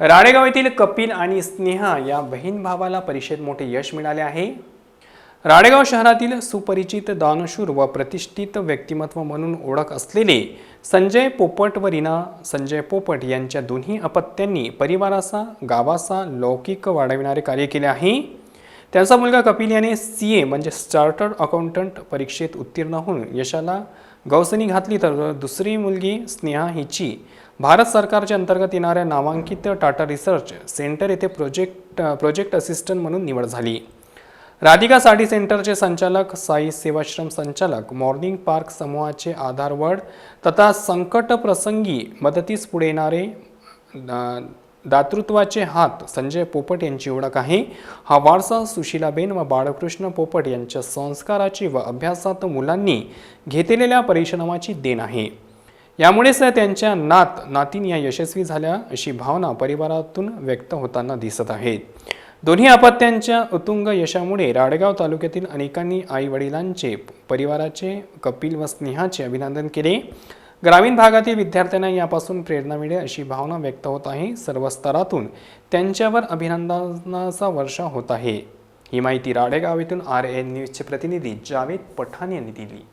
राळेगाव येथील कपिल आणि स्नेहा या बहीण भावाला परीक्षेत मोठे यश मिळाले आहे. राळेगाव शहरातील सुपरिचित दानशूर व प्रतिष्ठित व्यक्तिमत्व म्हणून ओळख असलेले संजय पोपट व रीना संजय पोपट यांच्या दोन्ही अपत्यांनी परिवाराचा गावाचा लौकिक वाढविणारे कार्य केले आहे. त्यांचा मुलगा कपिल याने सी ए म्हणजे चार्टर्ड अकाउंटंट परीक्षेत उत्तीर्ण होऊन यशाला गवसणी घातली तर दुसरी मुलगी स्नेहा हिची भारत सरकारच्या अंतर्गत येणाऱ्या नामांकित टाटा रिसर्च सेंटर येथे प्रोजेक्ट प्रोजेक्ट असिस्टंट म्हणून निवड झाली. राधिका साडी सेंटरचे संचालक साई सेवाश्रम संचालक मॉर्निंग पार्क समूहाचे आधारवड तथा संकट प्रसंगी मदतीस पुढे येणारे दातृत्वाचे हात संजय पोपट यांची ओळख आहे. हा वारसा सुशीलाबेन व बाळकृष्ण पोपट यांच्या संस्काराची व अभ्यासात मुलांनी घेतलेल्या परिश्रमाची देण आहे. यामुळेच त्यांच्या नात नातीन या यशस्वी झाल्या अशी भावना परिवारातून व्यक्त होताना दिसत आहे. दोन्ही अपत्यांच्या उत्तुंग यशामुळे राडगाव तालुक्यातील अनेकांनी आई वडिलांचे परिवाराचे कपिल व स्नेहाचे अभिनंदन केले. ग्रामीण भागातील विद्यार्थ्यांना यापासून प्रेरणा मिळेल अशी भावना व्यक्त होत आहे. सर्व स्तरातून त्यांच्यावर अभिनंदनाचा वर्षा होत आहे. ही माहिती राडेगाव येथून आर एन न्यूजचे प्रतिनिधी जावेद पठाण यांनी दिली.